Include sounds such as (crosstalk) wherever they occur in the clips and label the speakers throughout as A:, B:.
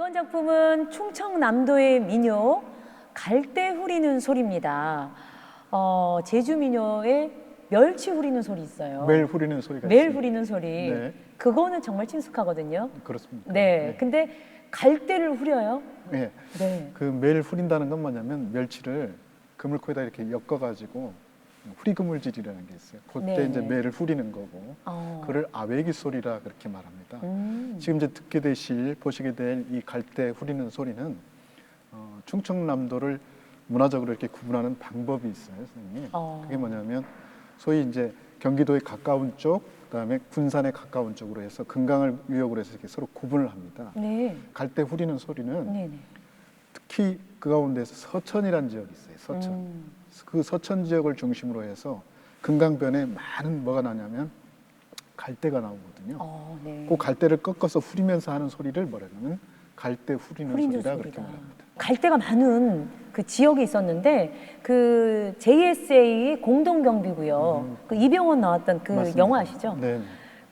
A: 이번 작품은 충청남도의 민요 갈대 후리는 소리입니다. 어, 제주 민요의 멸치 후리는 소리 있어요.
B: 매일 후리는 소리가
A: 매일
B: 있어요.
A: 후리는 소리.
B: 네.
A: 그거는 정말 친숙하거든요.
B: 그렇습니다.
A: 네. 근데 갈대를 후려요.
B: 네.
A: 네.
B: 그 매일 후린다는 건 뭐냐면 멸치를 그물코에다 이렇게 엮어가지고 후리그물질이라는 게 있어요. 그때
A: 네.
B: 이제 매를 후리는 거고
A: 어.
B: 그를 아웨기 소리라 그렇게 말합니다.
A: 음.
B: 지금 이제 듣게 되실 보시게 될 이 갈대 후리는 소리는 어, 충청남도를 문화적으로 이렇게 구분하는 방법이 있어요, 선생님.
A: 어.
B: 그게 뭐냐면 소위 이제 경기도에 가까운 쪽, 그다음에 군산에 가까운 쪽으로 해서 금강을 위역으로 해서 이렇게 서로 구분을 합니다.
A: 네.
B: 갈대 후리는 소리는
A: 네네.
B: 특히 그 가운데서 서천이라는 지역이 있어요. 서천.
A: 음.
B: 그 서천 지역을 중심으로 해서 금강변에 많은 뭐가 나냐면 갈대가 나오거든요.
A: 어, 네.
B: 그 갈대를 꺾어서 후리면서 하는 소리를 뭐라냐면 갈대 후리는 소리라
A: 소리다.
B: 그렇게 말합니다.
A: 갈대가 많은 그 지역이 있었는데 그 JSA 공동 경비고요.
B: 음.
A: 그 이병헌 나왔던 그
B: 맞습니다.
A: 영화 아시죠?
B: 네,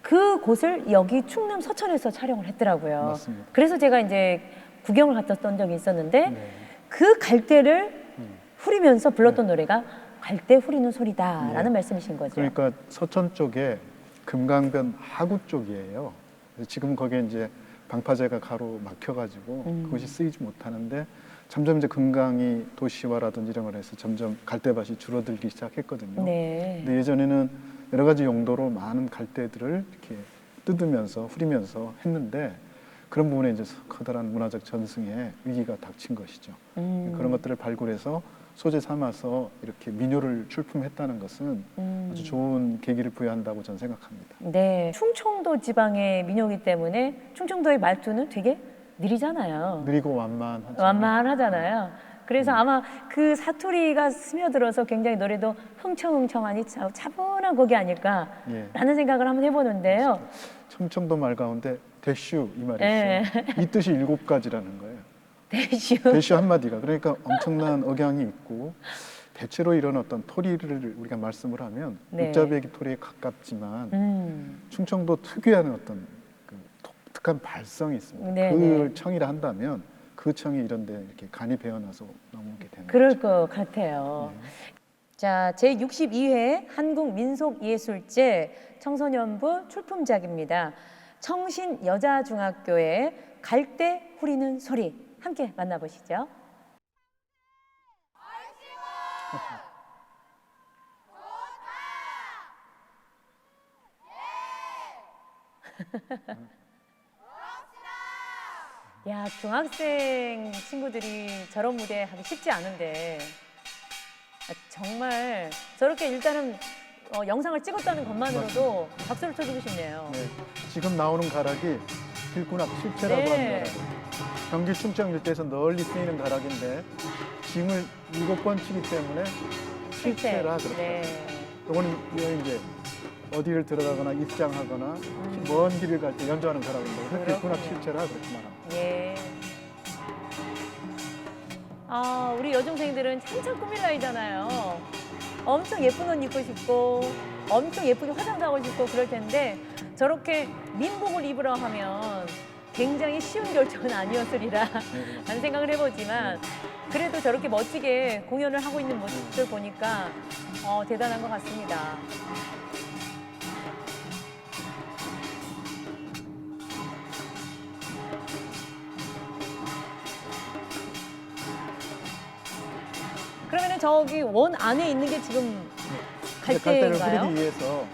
A: 그 곳을 여기 충남 서천에서 촬영을 했더라고요.
B: 맞습니다.
A: 그래서 제가 이제 구경을 갔었던 적이 있었는데
B: 네.
A: 그 갈대를
B: 음.
A: 후리면서 불렀던 노래가 갈대 후리는 소리다라는
B: 네.
A: 말씀이신 거죠.
B: 그러니까 서천 쪽에 금강변 하구 쪽이에요. 지금 거기에 이제 방파제가 가로 막혀가지고
A: 음.
B: 그것이 쓰이지 못하는데 점점 이제 금강이 도시화라든지 이런 걸 해서 점점 갈대밭이 줄어들기 시작했거든요.
A: 네.
B: 근데 예전에는 여러 가지 용도로 많은 갈대들을 이렇게 뜯으면서 후리면서 했는데 그런 부분에 이제 커다란 문화적 전승에 위기가 닥친 것이죠.
A: 음.
B: 그런 것들을 발굴해서 소재 삼아서 이렇게 민요를 출품했다는 것은
A: 음.
B: 아주 좋은 계기를 부여한다고 저는 생각합니다.
A: 네. 충청도 지방의 민요기 때문에 충청도의 말투는 되게 느리잖아요.
B: 느리고 완만하죠.
A: 완만하잖아요. 그래서
B: 음.
A: 아마 그 사투리가 스며들어서 굉장히 노래도 흥청흥청하니 차- 차분한 곡이 아닐까라는
B: 예.
A: 생각을 한번 해보는데요.
B: 충청도 말 가운데 대슈 이 말이
A: 예.
B: 있어요. 이 뜻이 일곱 가지라는 거예요.
A: 대슈.
B: 대슈 한마디가 그러니까 엄청난 억양이 있고 대체로 이런 어떤 토리를 우리가 말씀을 하면
A: 네.
B: 육자배기 토리에 가깝지만
A: 음.
B: 충청도 특유의 어떤 그 독특한 발성이 있습니다.
A: 네,
B: 그
A: 네.
B: 청이라 한다면 그 청이 이런데 이렇게 간이 배어나서 넘어오게 되는
A: 그럴
B: 거죠.
A: 것 같아요.
B: 네.
A: 자, 제 62회 한국 민속 예술제 청소년부 출품작입니다. 청신 여자중학교의 갈대 후리는 소리 함께 만나보시죠. 야, 중학생 친구들이 저런 무대 하기 쉽지 않은데 아, 정말 저렇게 일단은 어, 영상을 찍었다는 것만으로도 박수를 쳐주고 싶네요.
B: 네. 지금 나오는 가락이 길구낙 실체라고
A: 네.
B: 하는 가락이에요. 경기 충청 일대에서 널리 쓰이는 가락인데 징을 일곱 번 치기 때문에 실체라 그렇죠.
A: 네.
B: 이거는 이거 이제 어디를 들어가거나 입장하거나 먼 길을 갈 때 연주하는 가락인데 그래서
A: 음. 그렇군요.
B: 실체라 말합니다.
A: 예. 아, 우리 여중생들은 한참 꾸밀 나이잖아요. 엄청 예쁜 옷 입고 싶고, 엄청 예쁘게 화장도 하고 싶고 그럴 텐데, 저렇게 민복을 입으라 하면 굉장히 쉬운 결정은 아니었으리라 (laughs)
B: 네.
A: 라는 생각을 해보지만, 그래도 저렇게 멋지게 공연을 하고 있는 모습들 보니까 어, 대단한 것 같습니다. 그러면은 저기 원 안에 있는 게 지금
B: 갈대를
A: 갈대인가요?
B: 후리기 위해서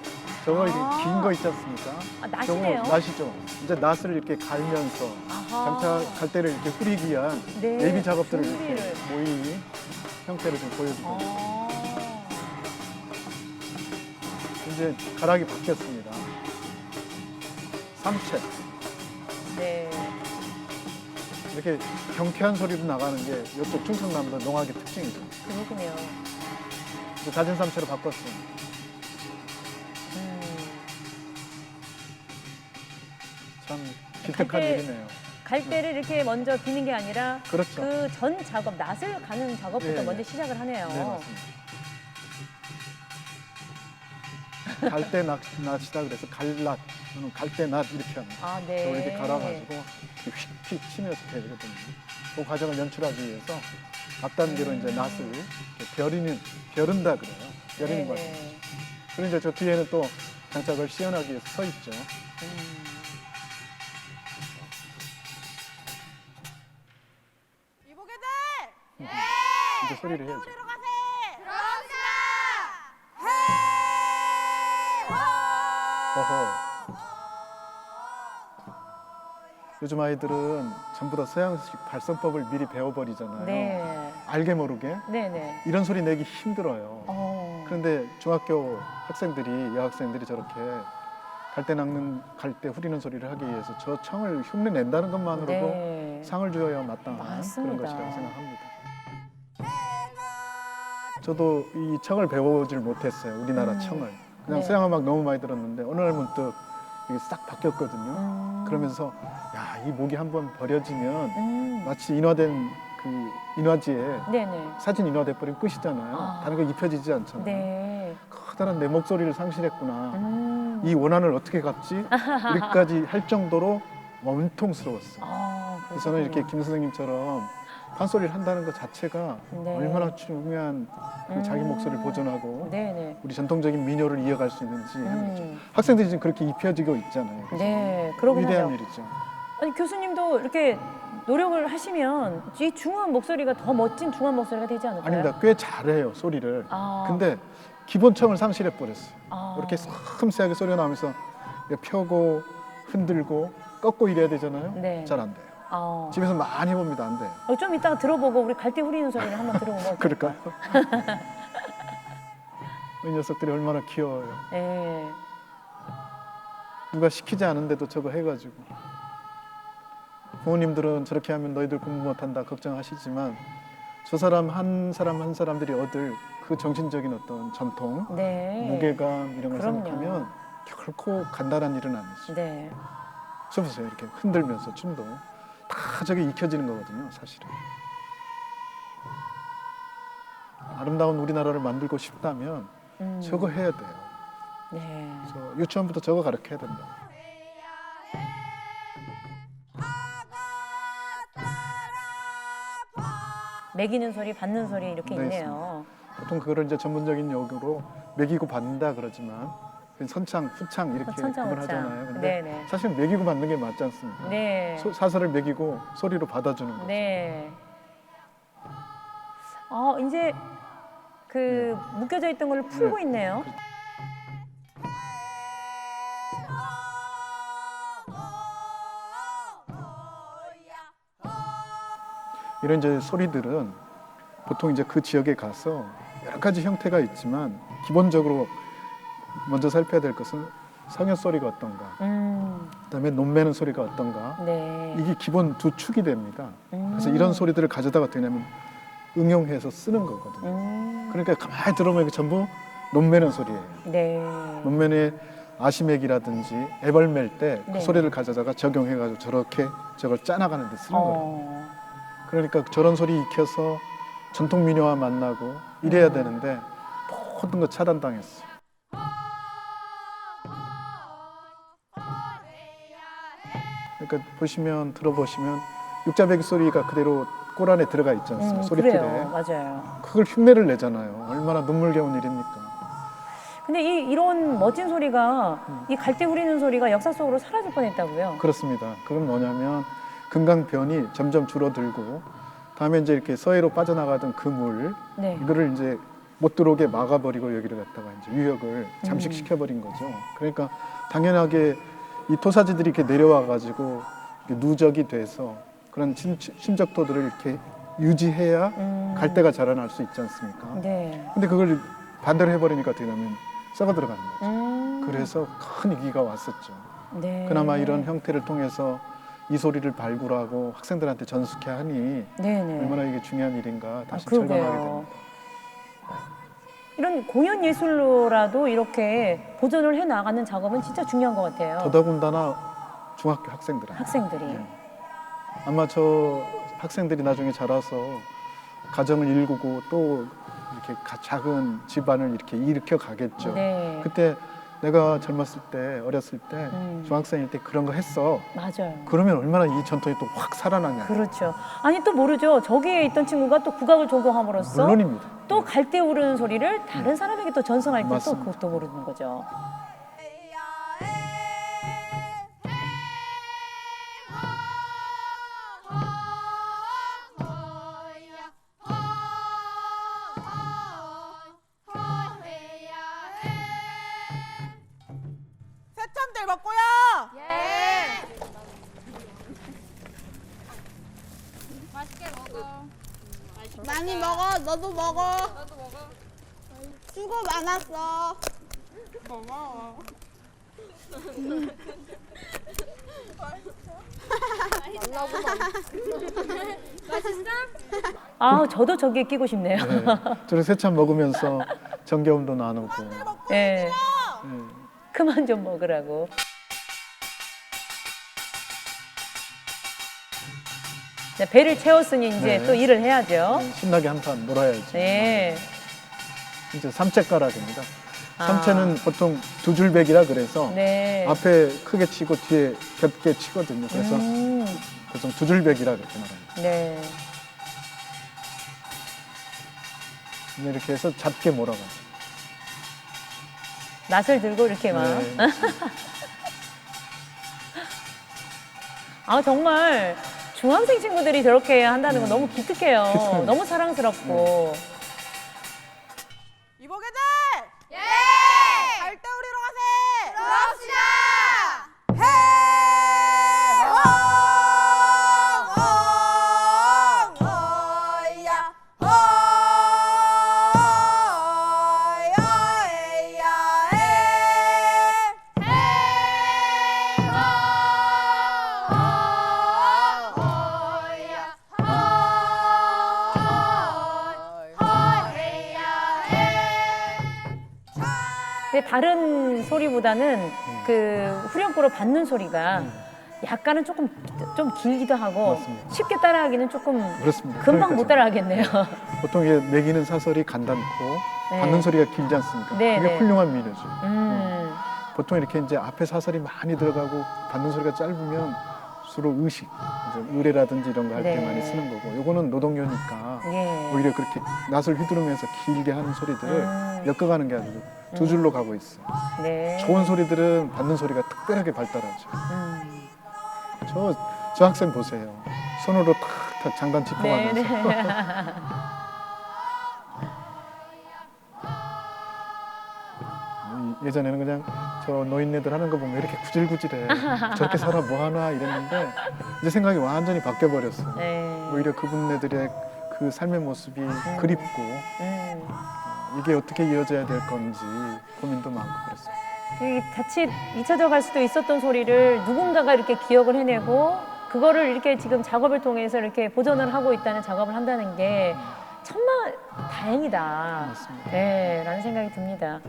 B: 저거
A: 아.
B: 긴 거 있지 않습니까?
A: 아,
B: 저거
A: 낫이네요.
B: 낫이죠. 이제 낫을 이렇게 갈면서
A: 아하.
B: 장차 갈대를 이렇게 후리기 위한
A: 네,
B: 예비 작업들을 이렇게
A: 준비를.
B: 모의 형태로 좀 보여주고
A: 아.
B: 이제 가락이 바뀌었습니다. 삼채
A: 네.
B: 이렇게 경쾌한 소리로 나가는 게 이쪽 충청남도 농악의 특징이죠.
A: 그렇군요.
B: 낮은 삼채로 바꿨습니다.
A: 음.
B: 참 기특한
A: 갈대-
B: 일이네요.
A: 갈대를 이렇게 먼저 비는 게 아니라
B: 그렇죠.
A: 그 전 작업, 낫을 가는 작업부터
B: 네,
A: 먼저
B: 네.
A: 시작을 하네요.
B: 네 맞습니다. 갈대 낫, 낫이다 그래서 갈낫 또는 갈대낫 이렇게 합니다.
A: 아, 네.
B: 이렇게 갈아가지고 휙휙 치면서 되거든요. 그 과정을 연출하기 위해서 앞단계로 이제 낫을 이렇게 벼리는 벼른다 그래요. 벼리는 과정.
A: 네네.
B: 그리고 이제 저 뒤에는 또 장착을 시연하기 위해서 서 있죠.
A: 음.
C: 이보게들
B: 이제 소리를 해야죠.
C: 우리로 가세.
B: 요즘 아이들은 전부 다 서양식 발성법을 미리 배워버리잖아요.
A: 네.
B: 알게 모르게
A: 네네.
B: 이런 소리 내기 힘들어요.
A: 어.
B: 그런데 중학교 학생들이 여학생들이 저렇게 갈대 낚는 갈대 후리는 소리를 하기 위해서 저 청을 흉내 낸다는 것만으로도
A: 네.
B: 상을 주어야 마땅한
A: 맞습니다.
B: 그런 것이라고 생각합니다. 저도 이 청을 배워보질 못했어요. 우리나라
A: 음.
B: 청을 그냥
A: 네.
B: 서양 음악 너무 많이 들었는데 어느 날 문득 이게 싹 바뀌었거든요.
A: 음.
B: 그러면서 야 이 목이 한번 버려지면
A: 음.
B: 마치 인화된 그 인화지에
A: 네네.
B: 사진 인화돼 버리면 끝이잖아요.
A: 아.
B: 다른 거 입혀지지 않잖아요.
A: 네.
B: 커다란 내 목소리를 상실했구나.
A: 음.
B: 이 원한을 어떻게 갚지? 이렇게까지 할 정도로 몸통스러웠어요.
A: 아,
B: 그래서 저는 이렇게. 김 선생님처럼 판소리를 한다는 것 자체가
A: 네.
B: 얼마나 중요한 그 자기
A: 음.
B: 목소리를 보존하고
A: 네네.
B: 우리 전통적인 민요를 이어갈 수 있는지 하는 거죠.
A: 음.
B: 학생들이 지금 그렇게 입혀지고 있잖아요. 그래서
A: 네, 그러긴
B: 위대한
A: 하죠.
B: 일이죠.
A: 아니 교수님도 이렇게 노력을 하시면 이 중후한 목소리가 더 멋진 중후한 목소리가 되지 않을까요?
B: 아닙니다. 꽤 잘해요 소리를.
A: 아,
B: 근데 기본청을 상실해 버렸어요.
A: 아.
B: 이렇게 섬세하게 소리가 나오면서 이렇게 펴고 흔들고 꺾고 이래야 되잖아요.
A: 네.
B: 잘 안 돼요.
A: 아.
B: 집에서 많이 해봅니다. 안 돼요.
A: 어, 좀 이따가 들어보고 우리 갈대 후리는 소리를 한번 들어보면?
B: 그럴까요? (laughs) 이 녀석들이 얼마나 귀여워요.
A: 네.
B: 누가 시키지 않은데도 저거 해가지고 부모님들은 저렇게 하면 너희들 공부 못한다 걱정하시지만 저 사람 한 사람 한 사람들이 얻을 그 정신적인 어떤 전통,
A: 네.
B: 무게감 이런 걸
A: 그럼요.
B: 생각하면 결코 간단한 일은 아니죠.
A: 네.
B: 저 보세요 이렇게 흔들면서 춤도 다 저게 익혀지는 거거든요 사실은 아름다운 우리나라를 만들고 싶다면
A: 음.
B: 저거 해야 돼요
A: 네.
B: 그래서 유치원부터 저거 가르쳐야 된다
A: 매기는 소리, 받는 소리 이렇게
B: 네,
A: 있네요.
B: 보통 그거를 이제 전문적인 용어로 매기고 받는다 그러지만 선창, 후창 이렇게
A: 선창,
B: 구분을
A: 후창.
B: 하잖아요 근데
A: 네네.
B: 사실 매기고 받는 게 맞지 않습니까?
A: 네.
B: 소- 사설을 매기고 소리로 받아주는 거죠
A: 네. 어, 이제 그 묶여져 있던 걸 풀고
B: 네.
A: 있네요.
B: 이런 이제 소리들은 보통 이제 그 지역에 가서 여러 가지 형태가 있지만 기본적으로 먼저 살펴야 될 것은 성여 소리가 어떤가,
A: 음.
B: 그다음에 논매는 소리가 어떤가
A: 네.
B: 이게 기본 두 축이 됩니다. 그래서
A: 음.
B: 이런 소리들을 가져다가 어떻게 하냐면 응용해서 쓰는 거거든요.
A: 음.
B: 그러니까 가만히 들어보면 이게 전부 논매는 소리예요.
A: 네.
B: 논면에 아시맥이라든지 애벌멜 때그
A: 네.
B: 소리를 가져다가 적용해가지고 저렇게 저걸 짜나가는 데 쓰는 거예요.
A: 어.
B: 그러니까 저런 소리 익혀서 전통 민요와 만나고 이래야
A: 음.
B: 되는데 모든 거 차단당했어. 그러니까 보시면 들어보시면 육자배기 소리가 그대로 꼴 안에 들어가 있지 않습니까?
A: 음. 그래요. 맞아요.
B: 그걸 흉내를 내잖아요. 얼마나 눈물겨운 일입니까?
A: 근데 이 이런 멋진 소리가
B: 음.
A: 이 갈대 후리는 소리가 역사 속으로 사라질 뻔했다고요.
B: 그렇습니다. 그건 뭐냐면 금강변이 점점 줄어들고 다음에 이제 이렇게 서해로 빠져나가던 그물
A: 네.
B: 이거를 이제 못 들어오게 막아버리고 여기를 갖다가 이제 유역을 잠식시켜버린 거죠. 그러니까 당연하게 이 토사지들이 이렇게 내려와 가지고 누적이 돼서 그런 심, 심적토들을 이렇게 유지해야
A: 음.
B: 갈대가 자라날 수 있지 않습니까?
A: 네.
B: 근데 그걸 반대로 해버리니까 어떻게 되냐면 썩어 들어가는 거죠.
A: 음.
B: 그래서 큰 위기가 왔었죠.
A: 네.
B: 그나마 이런 형태를 통해서 이 소리를 발굴하고 학생들한테 전수케 하니
A: 네네.
B: 얼마나 이게 중요한 일인가 다시
A: 아, 그러게요.
B: 절감하게 됩니다.
A: 이런 공연 예술로라도 이렇게 보존을 해 나가는 작업은 진짜 중요한 것 같아요.
B: 더더군다나 중학교 학생들한테
A: 학생들이.
B: 네. 아마 저 학생들이 나중에 자라서 가정을 일구고 또 이렇게 가- 작은 집안을 이렇게 일으켜 가겠죠.
A: 네.
B: 그때 내가 젊었을 때 어렸을 때
A: 음.
B: 중학생일 때 그런 거 했어.
A: 맞아요.
B: 그러면 얼마나 이 전통이 또 확 살아나냐.
A: 그렇죠. 아니 또 모르죠. 저기에 있던 친구가 또 국악을 전공함으로써
B: 물론입니다.
A: 또 갈대 오르는 소리를 다른 사람에게 또 전송할 때 또
B: 맞습니다.
A: 그것도 모르는 거죠.
C: 새참들 먹고요.
D: 예. 맛있게 먹어.
C: 많이 먹어. 너도 먹어.
D: 나도 먹어.
C: 수고 많았어. 고마워.
D: 맛있어?
A: 아 저도 저기에 끼고 싶네요.
B: 네. 저를 새참 먹으면서 정겨움도 나누고.
A: 예.
B: 네.
A: 그만 좀 먹으라고. 네, 배를 채웠으니 이제
B: 네.
A: 또 일을 해야죠.
B: 네, 신나게 한 판 놀아야지.
A: 네.
B: 이제 삼채가락입니다.
A: 아.
B: 삼채는 보통 두 줄배기라 그래서
A: 네.
B: 앞에 크게 치고 뒤에 겹게 치거든요. 그래서
A: 음,
B: 보통 두 줄배기라 그렇게 말합니다.
A: 네.
B: 근데 이렇게 해서 작게 몰아가죠.
A: 낯을 들고 이렇게 막.
B: 네. (laughs)
A: 아 정말 중학생 친구들이 저렇게 한다는 건 너무 기특해요.
B: 네.
A: 너무 사랑스럽고. 소리보다는 그 후렴구로 받는 소리가 약간은 조금 좀 길기도 하고
B: 음. 맞습니다.
A: 쉽게 따라하기는 조금
B: 그렇습니다.
A: 금방
B: 그러니까
A: 못 따라하겠네요.
B: 보통 이게 매기는 사설이 간단고
A: 네.
B: 받는 소리가 길지 않습니까?
A: 네,
B: 그게
A: 네.
B: 훌륭한 민요죠.
A: 음,
B: 보통 이렇게 이제 앞에 사설이 많이 들어가고 받는 소리가 짧으면 주로 의식, 이제 의뢰라든지 이런 거 할 때
A: 네.
B: 많이 쓰는 거고, 요거는 노동요니까
A: 예.
B: 오히려 그렇게 낯을 휘두르면서 길게 하는 소리들을
A: 음.
B: 엮어가는 게 아니고 두 줄로 가고 있어요.
A: 네.
B: 좋은 소리들은 받는 소리가 특별하게 발달하죠.
A: 음.
B: 저, 저 학생 보세요. 손으로 탁탁 장단
A: 네,
B: 짚어가면서.
A: 네.
B: 이- 예전에는 그냥 저 노인네들 하는 거 보면 이렇게 구질구질해. 저렇게 살아 뭐하나 이랬는데 이제 생각이 완전히 바뀌어 버렸어요.
A: 네.
B: 오히려 그분네들의 그 삶의 모습이 그립고
A: 음.
B: 이게 어떻게 이어져야 될 건지 고민도 많고 그랬어요.
A: 이 자칫 잊혀져 갈 수도 있었던 소리를 누군가가 이렇게 기억을 해내고 그거를 이렇게 지금 작업을 통해서 이렇게 보존을 하고 있다는 작업을 한다는 게 정말 다행이다.
B: 맞습니다.
A: 네, 라는 생각이 듭니다.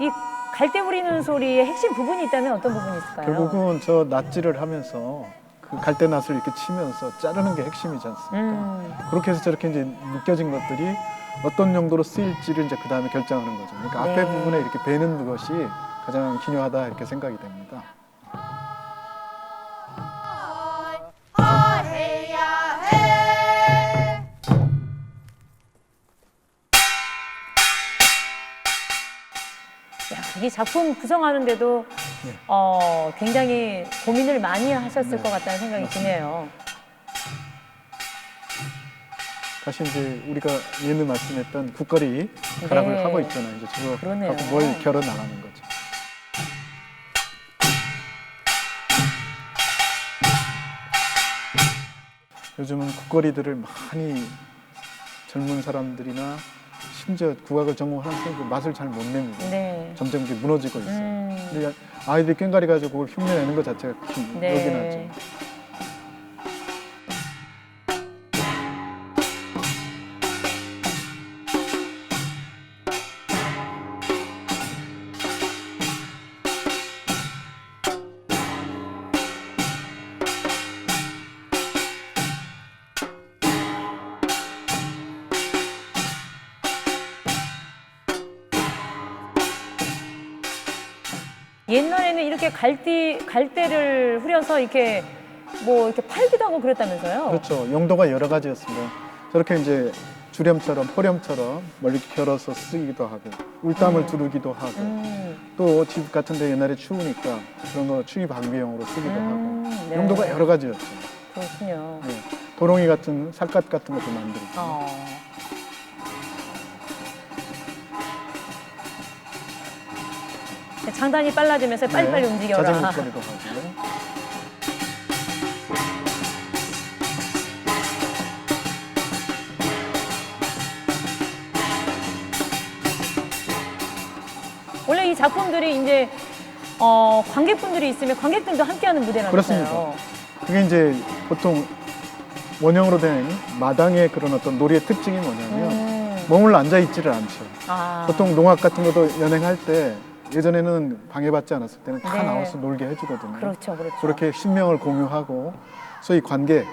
A: 이 갈대 부리는 소리의 핵심 부분이 있다면 어떤 부분이 있을까요?
B: 결국은 저 낫질을 하면서 그 갈대낫을 이렇게 치면서 자르는 게 핵심이지 않습니까?
A: 음,
B: 그렇게 해서 저렇게 이제 묶여진 것들이 어떤 용도로 쓰일지를 이제 그 다음에 결정하는 거죠. 그러니까 앞에
A: 네.
B: 부분에 이렇게 베는 것이 가장 기묘하다 이렇게 생각이 됩니다.
A: 이 작품 구성하는데도
B: 네.
A: 어, 굉장히 고민을 많이 하셨을
B: 네.
A: 것 같다는 생각이 드네요.
B: 다시 이제 우리가 예는 말씀했던 국거리 가락을
A: 네.
B: 하고 있잖아요. 이제 저거
A: 그러네요.
B: 하고 뭘 결어 나가는 거죠. 요즘은 국거리들을 많이 젊은 사람들이나 심지어 국악을 전공하는 학생들 맛을 잘 못 냅니다.
A: 네.
B: 점점 무너지고 있어요.
A: 음,
B: 근데 아이들이 꽹가리 가지고 그걸 흉내내는 것 자체가 기-
A: 네.
B: 여기 나죠.
A: 갈대 갈대를 후려서 이렇게 뭐 이렇게 팔기도 하고 그랬다면서요?
B: 그렇죠. 용도가 여러 가지였습니다. 저렇게 이제 주렴처럼 포렴처럼 멀리 결어서 쓰기도 하고 울담을 두르기도 하고
A: 음,
B: 또 집 같은데 옛날에 추우니까 그런 거 추위 방비용으로 쓰기도
A: 음,
B: 하고
A: 네.
B: 용도가 여러 가지였죠.
A: 그렇군요.
B: 네. 도롱이 같은 삿갓 같은 것도 만들고
A: 어. 장단이 빨라지면서 빨리빨리 움직여라.
B: 네. 자전거 거리도 하고
A: 원래 이 작품들이 이제 어, 관객분들이 있으면 관객들도 함께하는 무대라면서요.
B: 그렇습니다. 그게 이제 보통 원형으로 된 마당의 그런 어떤 놀이의 특징이 뭐냐면
A: 음.
B: 머물러 앉아 있지를 않죠.
A: 아.
B: 보통 농악 같은 것도 연행할 때 예전에는 방해받지 않았을 때는 다
A: 네.
B: 나와서 놀게 해주거든요.
A: 그렇죠, 그렇죠.
B: 그렇게 신명을 공유하고 소위 관계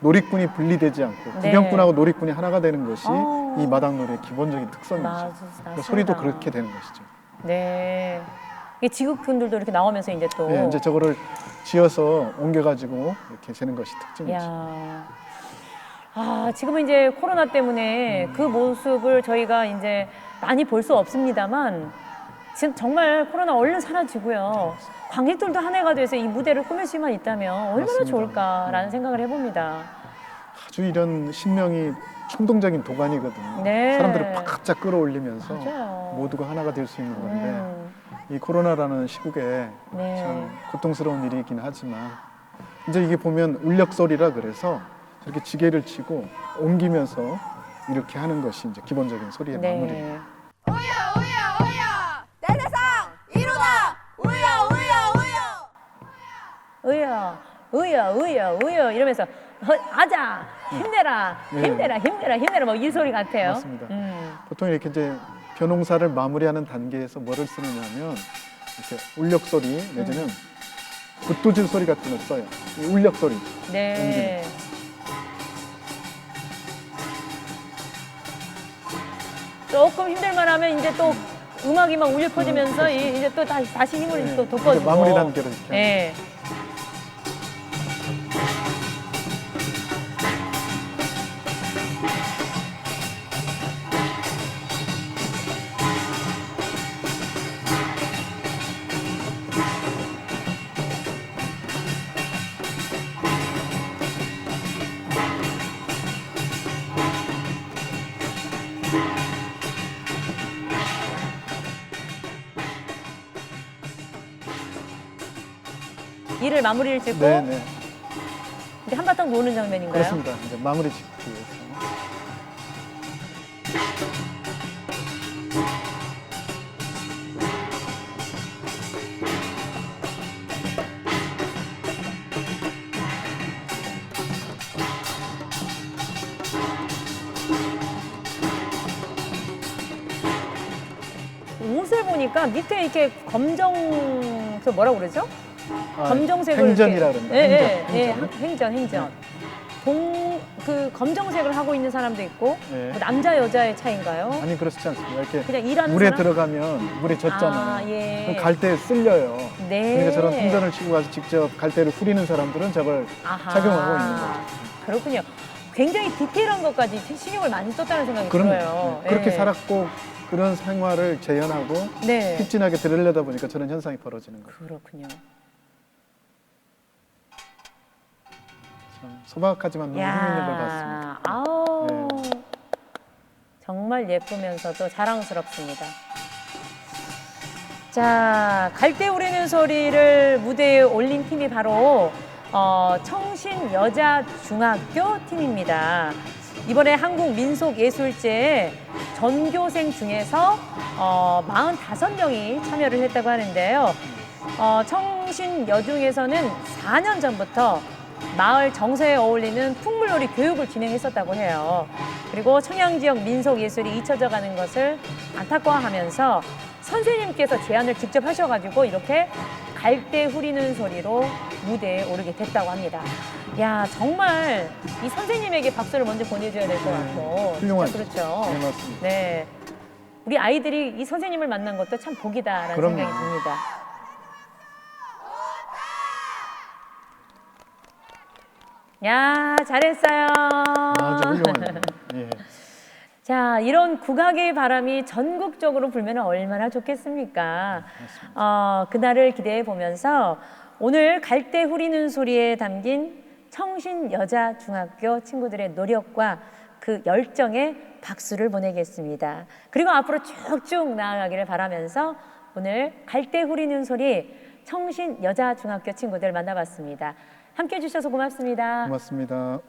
B: 놀이꾼이 분리되지 않고
A: 네.
B: 구경꾼하고 놀이꾼이 하나가 되는 것이
A: 어.
B: 이 마당놀이의 기본적인 특성이죠.
A: 맞-
B: 그
A: 맞습니다.
B: 소리도 그렇게 되는 것이죠.
A: 네. 이 지극분들도 이렇게 나오면서 이제 또.
B: 네, 이제 저거를 지어서 옮겨가지고 이렇게 되는 것이 특징이죠.
A: 야. 아, 지금은 이제 코로나 때문에 그 모습을 저희가 이제 많이 볼 수 없습니다만 지금 정말 코로나 얼른 사라지고요. 관객들도 한 해가 돼서 이 무대를 꾸밀 수만 있다면 얼마나
B: 맞습니다.
A: 좋을까라는
B: 음.
A: 생각을 해봅니다.
B: 아주 이런 신명이 충동적인 도가니거든요.
A: 네.
B: 사람들을 바짝 끌어올리면서
A: 맞아요.
B: 모두가 하나가 될 수 있는 건데
A: 음,
B: 이 코로나라는 시국에
A: 네.
B: 참 고통스러운 일이긴 하지만 이제 이게 보면 울력 소리라 그래서 저렇게 지게를 치고 옮기면서 이렇게 하는 것이 이제 기본적인 소리의 마무리.
A: 네.
D: 우여 우여 우
A: 으여, 으여, 으여, 이러면서 허, 아자, 힘내라,
B: 네.
A: 힘내라, 힘내라, 힘내라 뭐 이 소리 같아요.
B: 맞습니다.
A: 음.
B: 보통 이렇게 이제 벼농사를 마무리하는 단계에서 뭐를 쓰느냐면 이렇게 울력 소리 내지는 붓도질 소리 같은 걸 써요. 이 울력 소리.
A: 네. 조금 힘들만 하면 이제 또 음악이 막 울려 퍼지면서 이- 이제 또 다시, 다시 힘을
B: 네,
A: 또 돋궈주고
B: 마무리 단계로 이렇게.
A: 네. 일을 마무리를 짓고
B: 네, 네.
A: 이제 한바탕 노는 장면인가요?
B: 그렇습니다. 이제 마무리 짓기 위해서.
A: 옷을 보니까 밑에 이렇게 검정 그 뭐라 그러죠?
B: 아,
A: 검정색을
B: 행전이라 그런다.
A: 예,
B: 행전,
A: 예, 예,
B: 행전.
A: 행전, 행전. 동 그 검정색을 하고 있는 사람도 있고
B: 네.
A: 뭐 남자 여자의 차이인가요?
B: 아니 그렇지 않습니다. 이렇게
A: 그냥 일하는
B: 물에
A: 사람?
B: 들어가면 물에 젖잖아요.
A: 아, 예.
B: 그럼 갈대에 쓸려요.
A: 네.
B: 그러니까 저런 풍선을 치고 가서 직접 갈대를 후리는 사람들은 저걸
A: 아하.
B: 착용하고 있는 거죠.
A: 그렇군요. 굉장히 디테일한 것까지 신경을 많이 썼다는 생각이
B: 그럼
A: 들어요.
B: 네, 그렇게
A: 예.
B: 살았고 그런 생활을 재현하고
A: 네.
B: 핍진하게 들으려다 보니까 저런 현상이 벌어지는 거예요.
A: 그렇군요.
B: 참 소박하지만 너무 힘 있는 걸 봤습니다.
A: 야, 아우.
B: 네.
A: 정말 예쁘면서도 자랑스럽습니다. 자, 갈대 우리는 소리를 무대에 올린 팀이 바로 어, 청신 여자 중학교 팀입니다. 이번에 한국 민속 예술제 전교생 중에서 어, 45명이 참여를 했다고 하는데요. 어, 청신 여중에서는 4년 전부터 마을 정서에 어울리는 풍물놀이 교육을 진행했었다고 해요. 그리고 청양 지역 민속 예술이 잊혀져 가는 것을 안타까워하면서 선생님께서 제안을 직접 하셔가지고 이렇게 갈대 후리는 소리로 무대에 오르게 됐다고 합니다. 야 정말 이 선생님에게 박수를 먼저 보내줘야 될 것 같고 진짜
B: 훌륭하죠.
A: 그렇죠.
B: 네, 맞습니다.
A: 네. 우리 아이들이 이 선생님을 만난 것도 참 복이다라는
B: 그럼요.
A: 생각이 듭니다. 야, 잘했어요.
B: 아주 훌륭하네요. 예. (laughs)
A: 자, 이런 국악의 바람이 전국적으로 불면 얼마나 좋겠습니까? 어, 그날을 기대해 보면서 오늘 갈대 후리는 소리에 담긴 청신 여자 중학교 친구들의 노력과 그 열정에 박수를 보내겠습니다. 그리고 앞으로 쭉쭉 나아가기를 바라면서 오늘 갈대 후리는 소리 청신 여자 중학교 친구들 만나봤습니다. 함께 해주셔서 고맙습니다.
B: 고맙습니다.